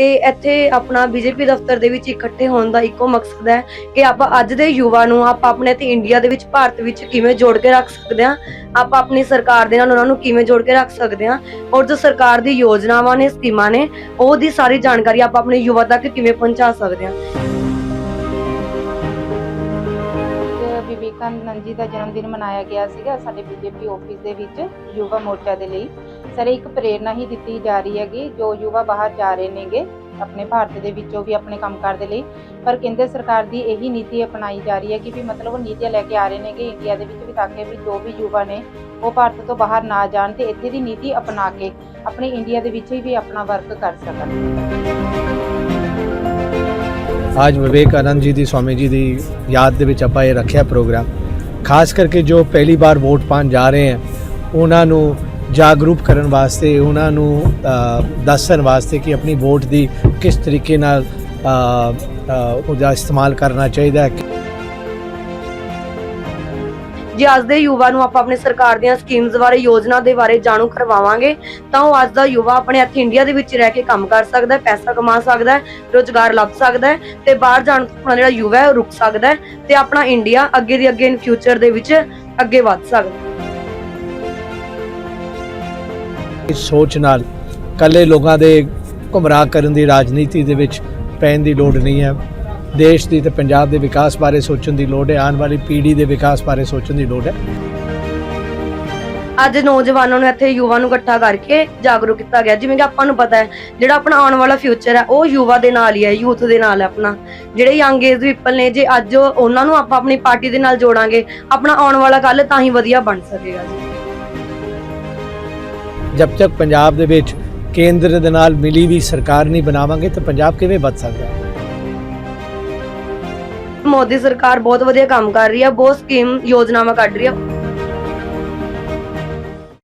ਤੇ ਇੱਥੇ ਆਪਣਾ ਬੀਜੇਪੀ ਦਫ਼ਤਰ ਦੇ ਵਿੱਚ ਇਕੱਠੇ ਹੋਣ ਦਾ ਇੱਕੋ ਮਕਸਦ ਹੈ ਕਿ ਆਪਾਂ ਅੱਜ ਦੇ ਯੁਵਾ ਨੂੰ ਆਪਾਂ ਆਪਣੇ ਤੇ ਇੰਡੀਆ ਦੇ ਵਿੱਚ ਭਾਰਤ ਵਿੱਚ ਕਿਵੇਂ ਜੋੜ ਕੇ ਰੱਖ ਸਕਦੇ ਹਾਂ, ਆਪਾਂ ਆਪਣੀ ਸਰਕਾਰ ਦੇ ਨਾਲ ਉਹਨਾਂ ਨੂੰ ਕਿਵੇਂ ਜੋੜ ਕੇ ਰੱਖ ਸਕਦੇ ਹਾਂ ਔਰ ਜੋ ਸਰਕਾਰ ਦੀ ਯੋਜਨਾਵਾਂ ਨੇ, ਸਕੀਮਾਂ ਨੇ, ਉਹਦੀ ਸਾਰੀ ਜਾਣਕਾਰੀ ਆਪਾਂ ਆਪਣੇ ਯੁਵਾ ਤੱਕ ਕਿਵੇਂ ਪਹੁੰਚਾ ਸਕਦੇ ਹਾਂ। ਵਿਵੇਕਾਨੰਦ ਜੀ ਦਾ ਜਨਮ ਦਿਨ ਮਨਾਇਆ ਗਿਆ ਸੀਗਾ ਸਾਡੇ ਬੀਜੇਪੀ ਆਫਿਸ ਦੇ ਵਿੱਚ ਯੁਵਾ ਮੋਰਚਾ ਦੇ ਲਈ। ਸਰ, ਇੱਕ ਪ੍ਰੇਰਣਾ ਹੀ ਦਿੱਤੀ ਜਾ ਰਹੀ ਹੈਗੀ, ਜੋ ਯੁਵਾ ਬਾਹਰ ਜਾ ਰਹੇ ਨੇਗੇ, ਆਪਣੇ ਭਾਰਤ ਦੇ ਵਿੱਚੋਂ ਵੀ ਆਪਣੇ ਕੰਮਕਾਰ ਦੇ ਲਈ। ਪਰ ਕੇਂਦਰ ਸਰਕਾਰ ਦੀ ਇਹੀ ਨੀਤੀ ਅਪਣਾਈ ਜਾ ਰਹੀ ਹੈ ਕਿ ਵੀ ਮਤਲਬ ਉਹ ਨੀਤੀਆਂ ਲੈ ਕੇ ਆ ਰਹੇ ਨੇਗੇ ਇੰਡੀਆ ਦੇ ਵਿੱਚ ਵੀ ਤਾਂ ਕਿ ਵੀ ਜੋ ਵੀ ਯੁਵਾ ਨੇ, ਉਹ ਭਾਰਤ ਤੋਂ ਬਾਹਰ ਨਾ ਜਾਣ ਤੇ ਇੱਥੇ ਦੀ ਨੀਤੀ ਅਪਣਾ ਕੇ, ਆਪਣੇ ਇੰਡੀਆ ਦੇ ਵਿੱਚ ਹੀ ਵੀ ਆਪਣਾ ਵਰਕ ਕਰ ਸਕਣ। ਅੱਜ ਵਿਵੇਕਾਨੰਦ ਜੀ ਦੀ ਸਵਾਮੀ ਜੀ ਦੀ ਯਾਦ ਦੇ ਵਿੱਚ ਆਪਾਂ ਇਹ ਰੱਖਿਆ ਪ੍ਰੋਗਰਾਮ ਖਾਸ ਕਰਕੇ ਜੋ ਪਹਿਲੀ ਵਾਰ ਵੋਟ ਪਾਉਣ ਜਾ ਰਹੇ ਹਨ ਉਹਨਾਂ ਨੂੰ ਜਾਗਰੂਕ ਕਰਨ ਵਾਸਤੇ ਉਹਨਾਂ ਨੂੰ ਦੱਸਣ ਵਾਸਤੇ ਕਿ ਆਪਣੀ ਵੋਟ ਦੀ ਕਿਸ ਤਰੀਕੇ ਨਾਲ ਉਹਦਾ ਇਸਤੇਮਾਲ ਕਰਨਾ ਚਾਹੀਦਾ ਹੈ ਜੇ ਅੱਜ ਦੇ ਯੁਵਾ ਨੂੰ ਆਪਾਂ ਆਪਣੀ ਸਰਕਾਰ ਦੀਆਂ ਸਕੀਮਸ ਬਾਰੇ, ਯੋਜਨਾ ਦੇ ਬਾਰੇ ਜਾਣੂ ਕਰਵਾਵਾਂਗੇ, ਤਾਂ ਉਹ ਅੱਜ ਦਾ ਯੁਵਾ ਆਪਣੇ ਇੱਥੇ ਇੰਡੀਆ ਦੇ ਵਿੱਚ ਰਹਿ ਕੇ ਕੰਮ ਕਰ ਸਕਦਾ ਹੈ, ਪੈਸਾ ਕਮਾ ਸਕਦਾ ਹੈ, ਰੋਜ਼ਗਾਰ ਲੱਭ ਸਕਦਾ ਹੈ ਤੇ ਬਾਹਰ ਜਾਣ ਤੋਂ ਜਿਹੜਾ ਯੁਵਾ ਹੈ ਉਹ ਰੁਕ ਸਕਦਾ ਹੈ ਤੇ ਆਪਣਾ ਇੰਡੀਆ ਅੱਗੇ ਦੀ ਅੱਗੇ ਇਨ ਫਿਊਚਰ ਦੇ ਵਿੱਚ ਅੱਗੇ ਵੱਧ ਸਕਦਾ ਹੈ। ਇਸ ਸੋਚ ਨਾਲ ਕੱਲੇ ਲੋਕਾਂ ਦੇ ਗੁੰਮਰਾਹ ਕਰਨ ਦੀ ਰਾਜਨੀਤੀ ਦੇ ਵਿੱਚ ਪੈਣ ਦੀ ਲੋੜ ਨਹੀਂ ਹੈ। ਦੇਸ਼ ਦੀ ਤੇ ਪੰਜਾਬ ਦੇ ਵਿਕਾਸ ਬਾਰੇ ਸੋਚਣ ਦੀ ਲੋੜ ਹੈ ਆਉਣ ਵਾਲੀ ਪੀੜ੍ਹੀ ਦੇ ਵਿਕਾਸ ਬਾਰੇ ਸੋਚਣ ਦੀ ਲੋੜ ਹੈ। ਅੱਜ ਨੌਜਵਾਨਾਂ ਨੂੰ ਇੱਥੇ ਯੁਵਾ ਨੂੰ ਇਕੱਠਾ ਕਰਕੇ ਜਾਗਰੂਕ ਕੀਤਾ ਗਿਆ। ਜਿਵੇਂ ਕਿ ਆਪਾਂ ਨੂੰ ਪਤਾ ਹੈ ਜਿਹੜਾ ਆਪਣਾ ਆਉਣ ਵਾਲਾ ਫਿਊਚਰ ਹੈ ਉਹ ਯੁਵਾ ਦੇ ਨਾਲ ਹੀ ਹੈ ਯੂਥ ਦੇ ਨਾਲ ਹੈ ਆਪਣਾ। ਜਿਹੜੇ ਯੰਗ ਏਜ ਪੀਪਲ ਨੇ ਜੇ ਅੱਜ ਉਹਨਾਂ ਨੂੰ ਆਪਾਂ ਆਪਣੀ ਪਾਰਟੀ ਦੇ ਨਾਲ ਜੋੜਾਂਗੇ ਆਪਣਾ ਆਉਣ ਵਾਲਾ ਕੱਲ ਤਾਂ ਹੀ ਵਧੀਆ ਬਣ ਸਕੇਗਾ ਜੀ। ਜਦ ਤੱਕ ਪੰਜਾਬ ਦੇ ਵਿੱਚ ਕੇਂਦਰ ਦੇ ਨਾਲ ਮਿਲੀ ਵੀ ਸਰਕਾਰ ਨਹੀਂ ਬਣਾਵਾਂਗੇ ਤਾਂ ਪੰਜਾਬ ਕਿਵੇਂ ਬਚ ਸਕਦਾ ਹੈ? ਮੋਦੀ ਸਰਕਾਰ ਬਹੁਤ ਵਧੀਆ ਕੰਮ ਕਰ ਰਹੀ ਹੈ ਬਹੁਤ ਸਕੀਮ ਯੋਜਨਾਵਾਂ ਕੱਢ ਰਹੀ ਹੈ